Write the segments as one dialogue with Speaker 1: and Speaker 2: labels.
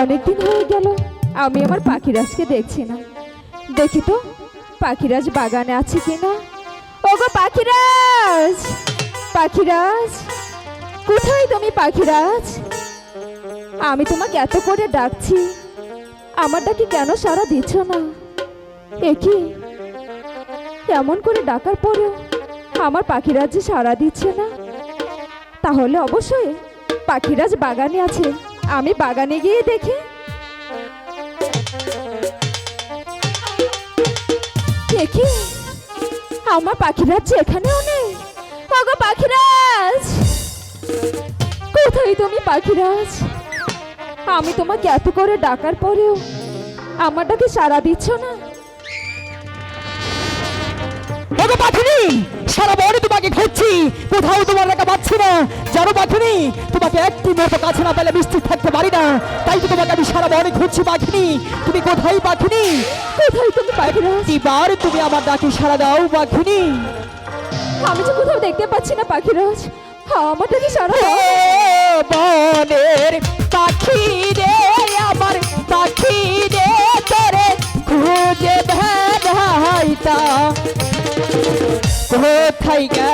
Speaker 1: অনেকদিন হয়ে গেল আমি আমার পাখিরাজকে দেখছি না। দেখি তো পাখিরাজ বাগানে আছে কিনা? পাখিরাজ পাখিরাজ, কোথায় তুমি পাখিরাজ? আমি তোমাকে এত করে ডাকছি, আমার ডাকি কেন সারা দিচ্ছ না? একই এমন করে ডাকার পরেও আমার পাখিরাজ যে সারা দিচ্ছে না? তাহলে অবশ্যই পাখিরাজ বাগানে আছে। আমি বাগানে গিয়ে দেখি দেখি আমার পাখিরাজ এখানেও নেই। ওগো পাখিরাজ! কোথায় তুমি পাখিরাজ? আমি তোমাকে এত করে ডাকার পরেও আমার ডাকে সাড়া দিচ্ছ না।
Speaker 2: ওগো পাখিনি! সারা বনে তোমাকে খুঁজছি। কোথাও তোমার দেখা পাচ্ছি না। জানো পাখিনি তোমাকে একটি মতো কাছে না পেলে মিষ্টি থাকতে পারি না। তাই তো তোমাকে আমি সারা বনে খুঁজছি পাখিনি তুমি কোথায় পাখিনি
Speaker 1: কোথায় তুমি পাখিরাজ
Speaker 2: এবার তুমি আমার ডাকে সারা দাও পাখিনি
Speaker 1: আমি যে কোথাও দেখতে পাচ্ছি না পাখিরাজ। আমার ডাকে দাও
Speaker 2: বনের পাখি রে আমার পাখি রে তোরে খুঁজে বেড়াইতা কোথায় গেলেন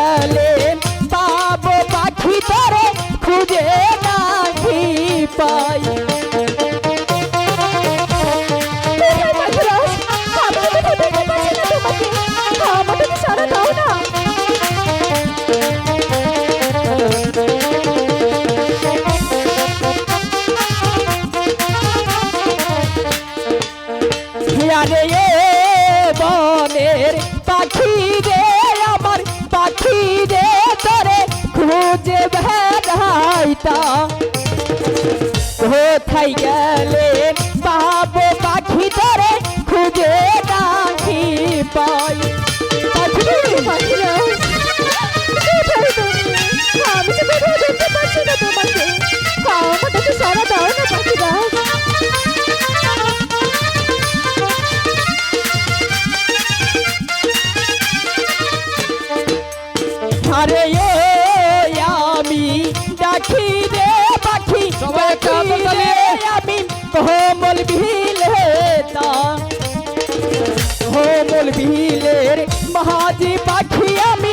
Speaker 2: পাখি
Speaker 1: আমি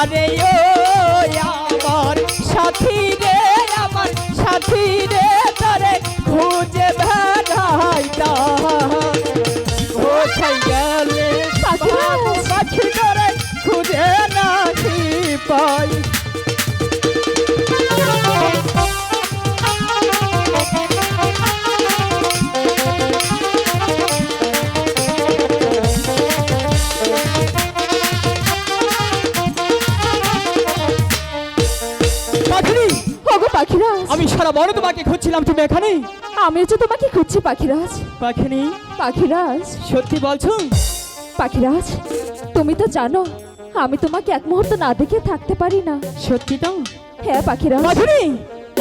Speaker 2: আরে ও আমি বনে তোমাকে খুঁজছিলাম তুমি এখানে?
Speaker 1: আমিও যে তোমাকে খুঁজছি পাখিরাজ।
Speaker 2: পাখিনি?
Speaker 1: পাখিরাজ।
Speaker 2: সত্যি বলছো?
Speaker 1: পাখিরাজ তুমি তো জানো আমি তোমাকে এক মুহূর্ত না দেখে থাকতে পারি না।
Speaker 2: সত্যি তো?
Speaker 1: হ্যাঁ পাখিরাজ।
Speaker 2: পাখিনি?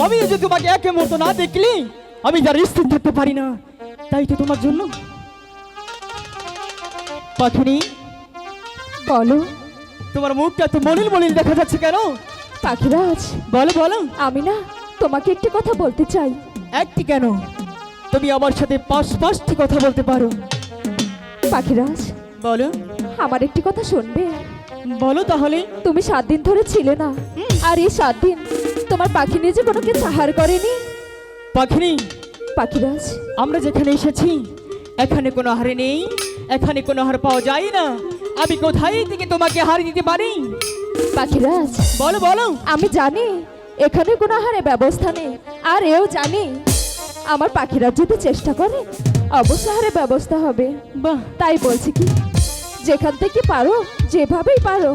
Speaker 2: আমি যে তোমাকে এক মুহূর্ত না দেখলি আমি যার স্থির থাকতে পারি না। তাই তো তোমার জন্য। পাখিনি?
Speaker 1: বলো।
Speaker 2: তোমার মুখটা তো মলিন মলিন দেখা যাচ্ছে কেন?
Speaker 1: পাখিরাজ।
Speaker 2: বলো বলো।
Speaker 1: আমি না তোমাকে একটি কথা বলতে চাই।
Speaker 2: একটি কেন? তুমি আমার সাথে পাঁচ পাঁচটি কথা বলতে পারো।
Speaker 1: পাখিরাজ
Speaker 2: বলো।
Speaker 1: আমার একটি কথা শুনবে?
Speaker 2: বলো তাহলে।
Speaker 1: তুমি সাত দিন ধরে ছিলে না। আর এই সাত দিন তোমার পাখি নিজে কোনো কিছু আহার করেনি?
Speaker 2: পাখিনি।
Speaker 1: পাখিরাজ।
Speaker 2: আমরা যেখানে এসেছি এখানে কোনো হারে নেই এখানে কোনো হার পাওয়া যায় না। আমি কোথায় থেকে তোমাকে হার দিতে পারি?
Speaker 1: পাখিরাজ
Speaker 2: বলো বলো।
Speaker 1: আমি জানি এখানে কোনো আহারের ব্যবস্থা নেই। আর এও জানি আমার পাখিরা যদি চেষ্টা করে অবশ্য আহারের ব্যবস্থা হবে।
Speaker 2: বাহ।
Speaker 1: তাই বলছি কি যেখান থেকে পারো যেভাবেই পারো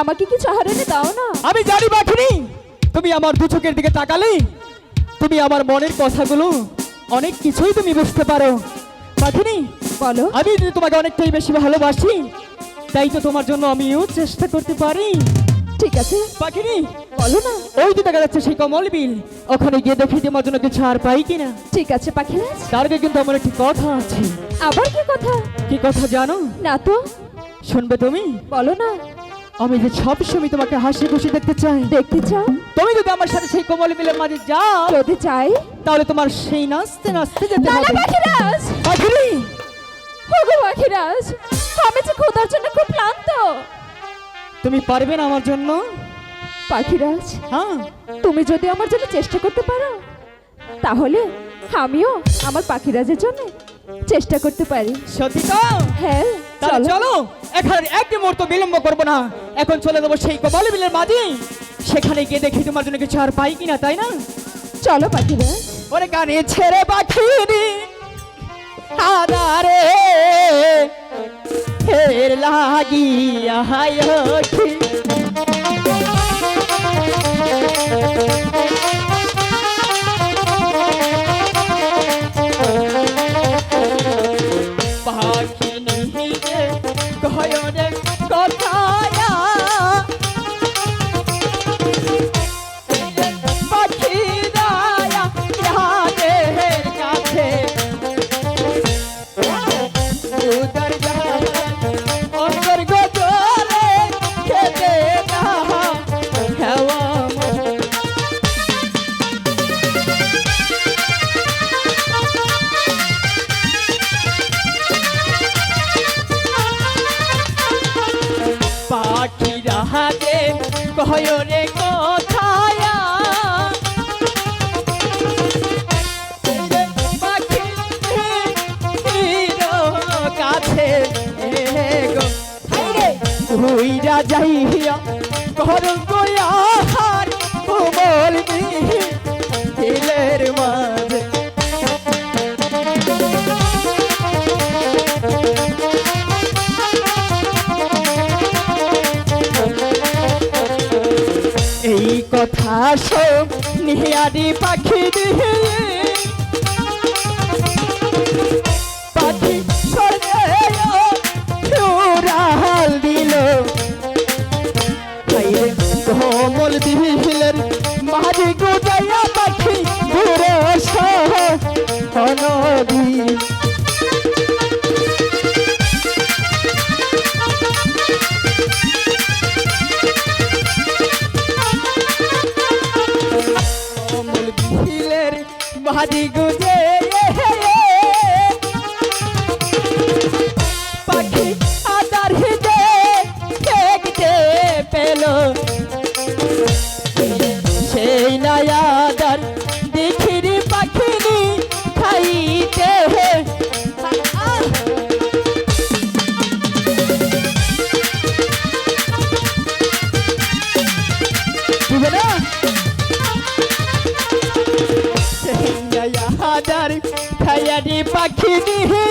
Speaker 1: আমাকে কিছু আহার এনে দাও না?
Speaker 2: আমি জানি পাখিনি তুমি আমার দু চোখের দিকে তাকালে তুমি আমার মনের কথাগুলো অনেক কিছুই তুমি বুঝতে পারো। পাখিনি
Speaker 1: বলো।
Speaker 2: আমি তোমাকে অনেকটাই বেশি ভালোবাসি তাই তো তোমার জন্য আমিও চেষ্টা করতে পারি।
Speaker 1: ঠিক আছে?
Speaker 2: পাখিনি
Speaker 1: বলো না।
Speaker 2: ওই তো দেখা যাচ্ছে সেই কমল বিল। ওখানে গিয়ে দেখি তোমার জন্য কিছু আর পাই কিনা।
Speaker 1: ঠিক আছে পাখিরাজ।
Speaker 2: তার আগে কিন্তু আমার একটি কথা আছে।
Speaker 1: আবার কি কথা?
Speaker 2: কি কথা জানো?
Speaker 1: না তো।
Speaker 2: শুনবে তুমি?
Speaker 1: বলো না।
Speaker 2: আমি যে সব সময় তোমাকে হাসি খুশি দেখতে চাই।
Speaker 1: দেখতে চাও?
Speaker 2: তুমি যদি আমার সাথে সেই কমল বিলের মাঝে যাও
Speaker 1: যদি চাই?
Speaker 2: তাহলে তোমার সেই নাচতে নাচতে যেতে
Speaker 1: না
Speaker 2: হবে।
Speaker 1: পাখিরাজ!
Speaker 2: পাখিনি!
Speaker 1: ওগো পাখিরাজ আমি যে খোদার জন্য খুব ক্লান্ত।
Speaker 2: তুমি পারবে না আমার জন্য?
Speaker 1: পাখিরাজ
Speaker 2: হ্যাঁ।
Speaker 1: তুমি যদি আমার জন্য চেষ্টা করতে পারো তাহলে আমিও আমার পাখিরাজের জন্য চেষ্টা করতে পারি।
Speaker 2: সত্যি তো?
Speaker 1: হ্যাঁ
Speaker 2: তাহলে
Speaker 1: চলো।
Speaker 2: এখানে এক মুহূর্ত বিলম্ব করব না। এখন চলে যাব সেই কমল বিলের মাঝে। সেখানে গিয়ে দেখি তোমার জন্য কিছু আর পাই কিনা তাই না?
Speaker 1: চলো পাখিরাজ।
Speaker 2: ওরে গানে ছেড়ে পাখিনি আদারে হের লাগিয়া হায় কমল দিলের মাঝে গোটাইয়া পাখি ঘুরে অনদী Mm-hmm.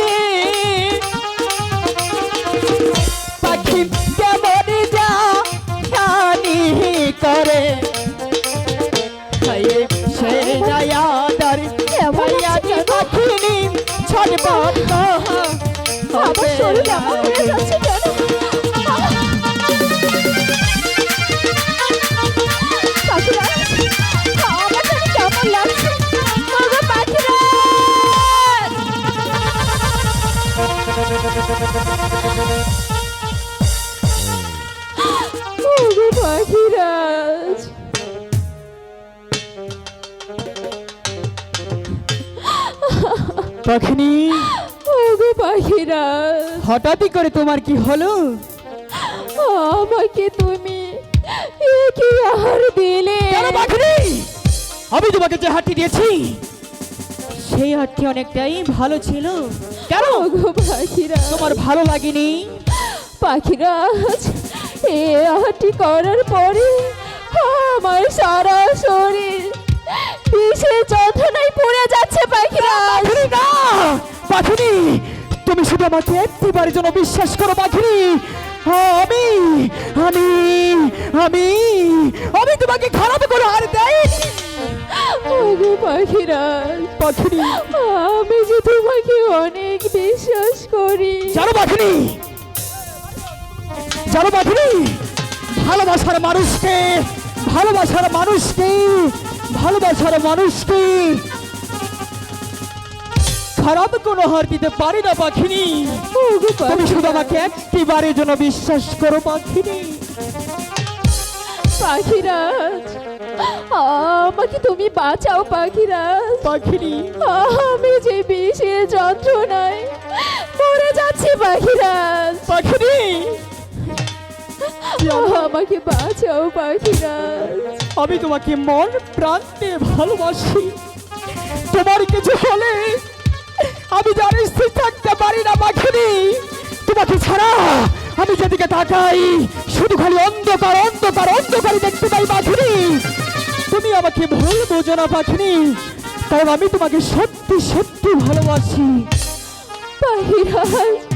Speaker 2: পাখিনি
Speaker 1: ওগো পাখিরা।
Speaker 2: হঠাৎই করে তোমার কি হলো?
Speaker 1: আমাকে তুমি কি আহার দিলে।
Speaker 2: পাখিনি আমি তোমাকে যে হাতটি দিয়েছি সেই হাতটি অনেকটাই ভালো ছিল। কেন?
Speaker 1: ওগো পাখিরা।
Speaker 2: তোমার ভালো লাগেনি?
Speaker 1: পাখিরা এ আহারটি করার পরে আমার সারা শরীর বিষে যন্ত্রণায় পড়ে যাচ্ছে পাখিরাজ
Speaker 2: না পাখিনি তুমি শুধু আমাকে একটিবার জন্য বিশ্বাস করো পাখিনি। আমি আমি আমি আমি তোমাকে খারাপ করে আর দেয়নি
Speaker 1: ওগো পাখিরাজ
Speaker 2: পাখিনি।
Speaker 1: আমি যে তোমাকে অনেক বিশ্বাস করি।
Speaker 2: জানো পাখিনি জানো পাখিনি ভালোবাসার মানুষকে ভালোবাসার মানুষকে ভালোবাসার মানুষকে। খারাপ কোনো হার দিতে পারি না পাখিনি। তুমি শুধু আমাকে একটিবারের জন্য বিশ্বাস করো পাখিনি।
Speaker 1: পাখিরাজ আমাকে তুমি বাঁচাও পাখিরাজ।
Speaker 2: পাখিনি।
Speaker 1: আমি যে বিষের যন্ত্রণায় মরে যাচ্ছি পাখিরাজ।
Speaker 2: পাখিনি।
Speaker 1: আমাকে বাঁচাও পাখিরাজ
Speaker 2: আমি তোমাকে মন প্রাণ দিয়ে ভালোবাসি। তোমার কিছু হলে আমি জানি স্থির থাকতে পারি না পাখিনি। তোমাকে ছাড়া আমি যেদিকে তাকাই শুধু খালি অন্ধকার অন্ধকার অন্ধকারই দেখতে পাই পাখিনি। তুমি আমাকে ভুল বোঝো না পাখিনি কারণ আমি তোমাকে সত্যি সত্যি ভালোবাসি।
Speaker 1: পাখিরাজ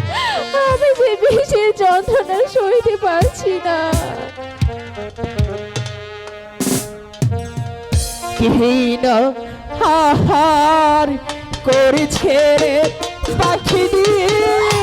Speaker 1: আমি যে সে যন্ত্রণা সইতে পারছি না।
Speaker 2: হীন হাহার করেছে পাখি দিয়ে।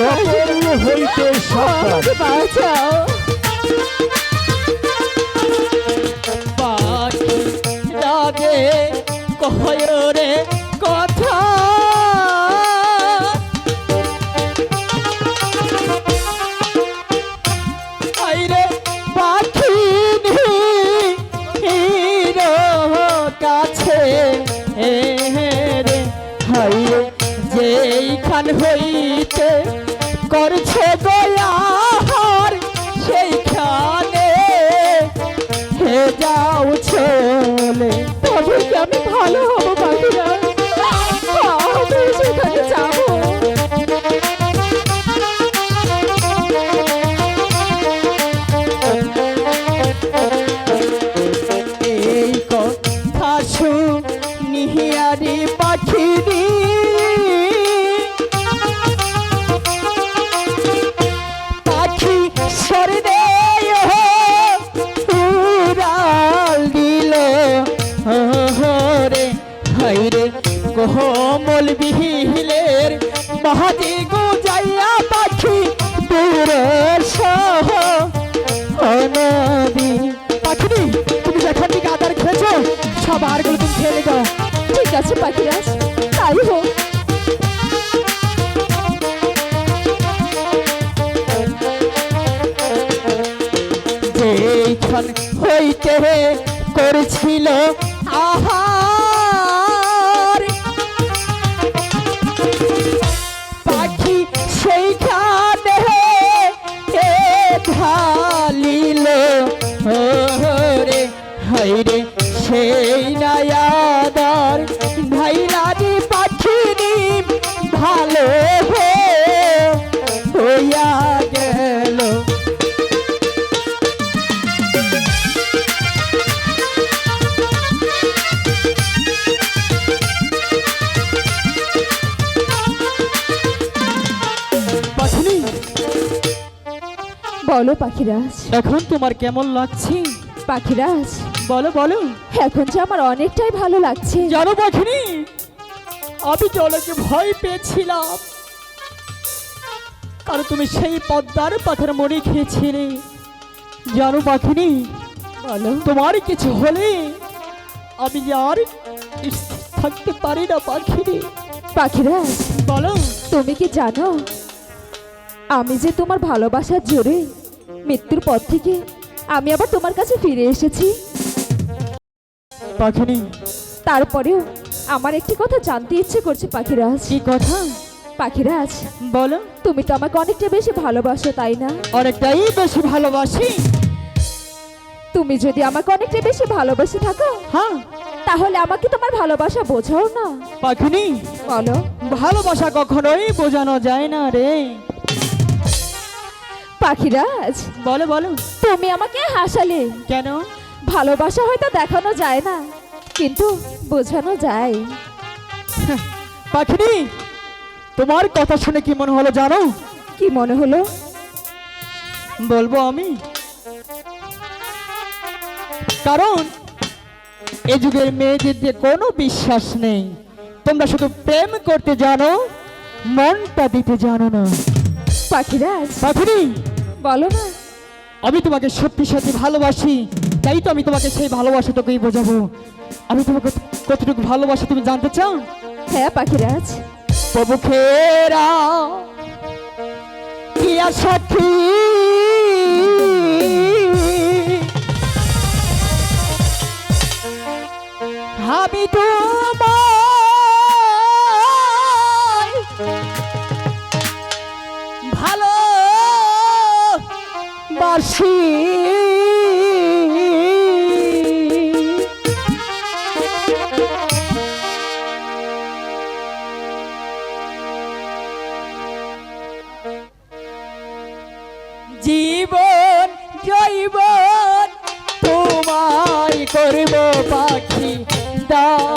Speaker 1: পারছি
Speaker 3: হইতে সাবধান
Speaker 2: সেই নায়াদার ভাইরানি পাখিনি ভালো হইয়া গেল।
Speaker 1: বলো পাখিরাজ।
Speaker 2: এখন তোমার কেমন লাগছে?
Speaker 1: পাখিরাজ
Speaker 2: বলো বলো।
Speaker 1: এখন যে আমার অনেকটাই ভালো লাগছে।
Speaker 2: জানো পাখিনি আমি জলকে ভয় পেয়েছিলাম। কারণ তুমি সেই পদ্মার পাথর মনে খেয়েছিলে। জানো পাখিনি
Speaker 1: বলো।
Speaker 2: তোমার কিছু হলে আমি যে আর থাকতে পারি না পাখিনি
Speaker 1: পাখিরাজ
Speaker 2: বলো।
Speaker 1: তুমি কি জানো আমি যে তোমার ভালোবাসার জোরে মৃত্যুর পর থেকে আমি আবার তোমার কাছে ফিরে এসেছি?
Speaker 2: পাখিনি।
Speaker 1: তারপরেও আমার একটি কথা জানতে ইচ্ছে করছে পাখিরাজ।
Speaker 2: কি কথা?
Speaker 1: পাখিরাজ
Speaker 2: বলো।
Speaker 1: তুমি তো আমাকে অনেকটা বেশি ভালোবাসো তাই না?
Speaker 2: অনেকটাই বেশি ভালোবাসি।
Speaker 1: তুমি যদি আমাকে অনেকটা বেশি ভালোবাসে থাকো
Speaker 2: হ্যাঁ।
Speaker 1: তাহলে আমাকে তোমার ভালোবাসা বোঝাও না।
Speaker 2: পাখিনি?
Speaker 1: বলো।
Speaker 2: ভালোবাসা কখনোই বোঝানো যায় না রে।
Speaker 1: পাখিরাজ
Speaker 2: বলো বলো।
Speaker 1: তুমি আমাকে হাসালে।
Speaker 2: কেন?
Speaker 1: ভালোবাসা হয়তো দেখানো যায় না। কিন্তু বোঝানো যায়।
Speaker 2: পাখিনি তোমার কথা শুনে কি মনে হলো জানো?
Speaker 1: কি মনে হলো?
Speaker 2: বলব আমি। কারণ এ যুগের মেয়েদের যে কোনো বিশ্বাস নেই। তোমরা শুধু প্রেম করতে জানো মনটা দিতে জানো না।
Speaker 1: পাখিরাজ
Speaker 2: পাখিনি?
Speaker 1: বলো না।
Speaker 2: আমি তোমাকে সত্যি সত্যি ভালোবাসি তাই তো আমি তোমাকে সেই ভালোবাসাটুকুই বোঝাবো। আমি তোমাকে কতটুকু ভালোবাসি তুমি জানতে চাও?
Speaker 1: হ্যাঁ পাখিরাজ।
Speaker 2: প্রভুখেরা কিয়া সাথী। আমি তোমায় ভালো বাসি জীবন জৈবন তোমায় করব পাখি দান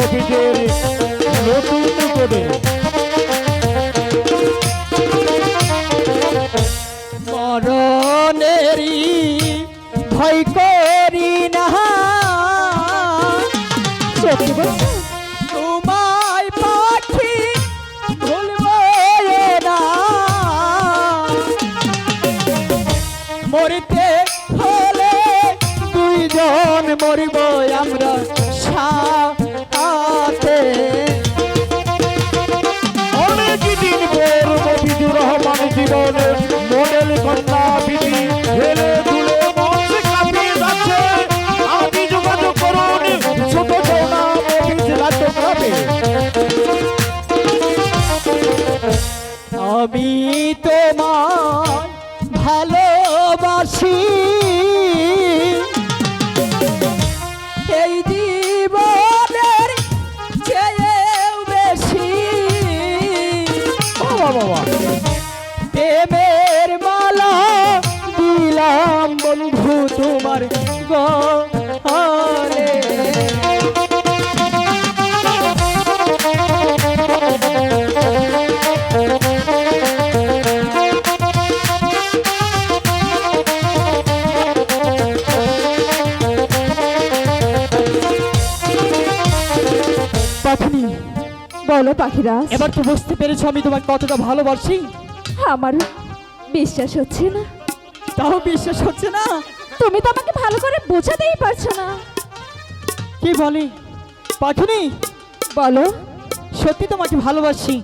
Speaker 3: মফিজের নতুন করে
Speaker 2: জীবন
Speaker 1: বলো পাখিরাজ।
Speaker 2: এবার তো বুঝতে পেরেছ আমি তোমাকে কতটা ভালোবাসি।
Speaker 1: আমার বিশ্বাস হচ্ছে না।
Speaker 2: তাও বিশ্বাস হচ্ছে না?
Speaker 1: তুমি তো আমাকে ভালো করে বোঝাতেই পারছ না।
Speaker 2: কি বলি? পাখিনি?
Speaker 1: বলো।
Speaker 2: সত্যি তোমাকে ভালোবাসি।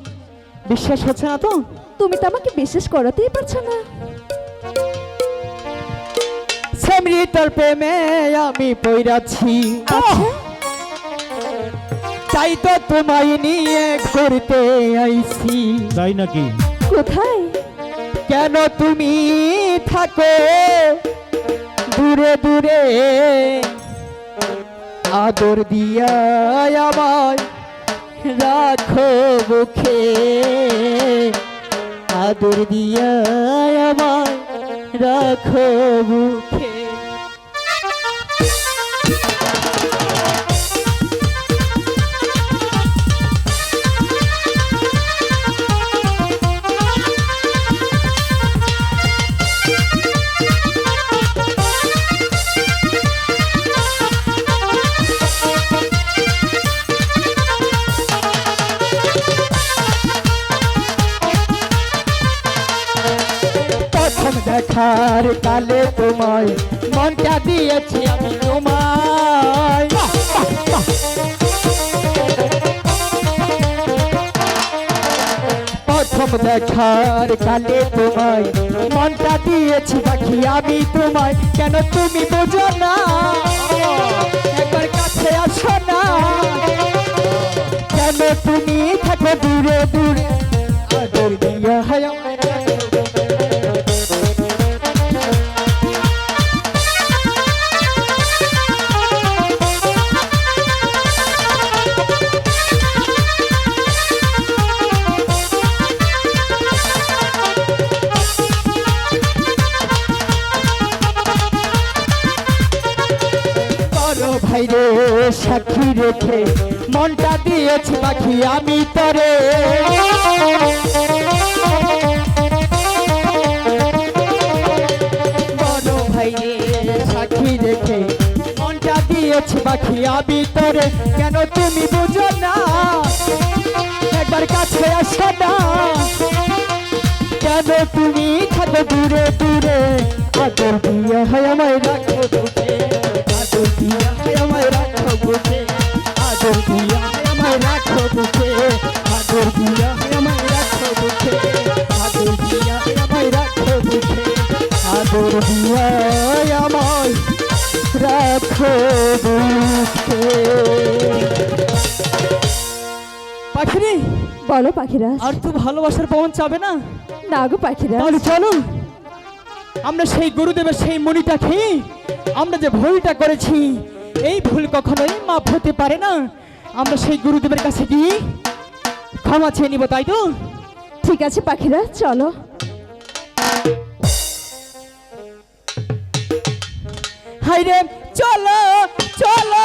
Speaker 2: বিশ্বাস হচ্ছে না তো?
Speaker 1: তুমি তো আমাকে বিশ্বাস করাতেই পারছ না।
Speaker 2: সমৃতর প্রেমে আমি পইরাছি।
Speaker 1: আচ্ছা।
Speaker 2: তাই তো তোমায় নিয়ে ঘুরতে আইছি।
Speaker 3: তাই নাকি?
Speaker 1: কোথায়?
Speaker 2: কেন তুমি থাকো দূরে দূরে? আদর দিয়া আমায় রাখো মুখে। আদর দিয়া আমায় রাখো বুকে কালে তোমায় মনটা দিয়েছি আমি তোমায়। প্রথম দেখার কালে তোমায় মনটা দিয়েছি পাখি আমি তোমায় কেন তুমি বোঝো না? কেন তুমি থাকো দূরে দূরে। আদর দিয়া হয় আমায় রাখো আদর দিয়া হয় আমায় রাখো আদর দিয়া হয় আমায় রাখো আদর দিয়া হয় আমায় রাখো দিয়া হয় আমায় রাখো দিয়া আমায় রাখো পাখিরি।
Speaker 1: বলো পাখিরা।
Speaker 2: আর তো ভালোবাসার পবন চাবে না।
Speaker 1: না গো পাখিরাজ
Speaker 2: তাহলে চলো। আমরা সেই গুরুদেবের সেই মণিটা খেয়ে আমরা যে ভুলটা করেছি এই ভুল কখনোই মাফ হতে পারে না। আমরা সেই গুরুদেবের কাছে গিয়ে ক্ষমা চেয়ে নিব তাই তো?
Speaker 1: ঠিক আছে পাখিরা চলো।
Speaker 2: হাই রে চলো চলো।